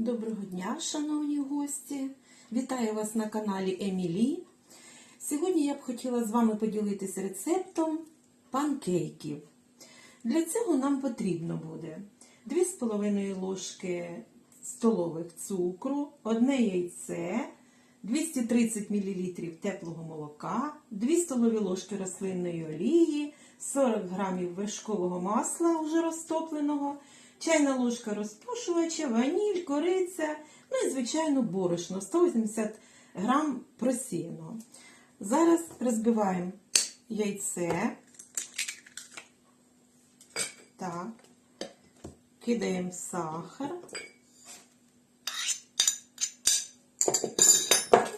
Доброго дня, шановні гості! Вітаю вас на каналі Емілі. Сьогодні я б хотіла з вами поділитися рецептом панкейків. Для цього нам потрібно буде 2,5 ложки столових цукру, одне яйце, 230 мл теплого молока, 2 столові ложки рослинної олії, 40 г вершкового масла вже розтопленого, чайна ложка розпушувача, ваніль, кориця, ну і, звичайно, борошно 180 г просіяного. Зараз розбиваємо яйце. Так, кидаємо сахар.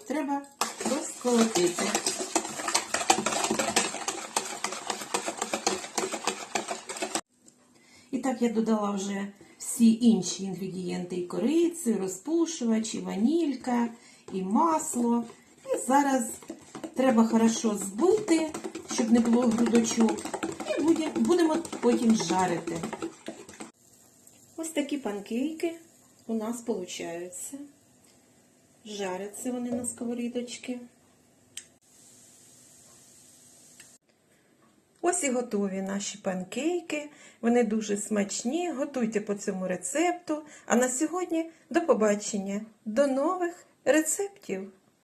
Треба розколотити. І так я додала вже всі інші інгредієнти і корицю, і розпушувач, і ванілька, і масло. І зараз треба хорошо збити, щоб не було грудочок. І будемо- потім жарити. Ось такі панкейки у нас получаються. Жаряться вони на сковорідочці. Ось і готові наші панкейки. Вони дуже смачні. Готуйте по цьому рецепту. А на сьогодні до побачення, до нових рецептів!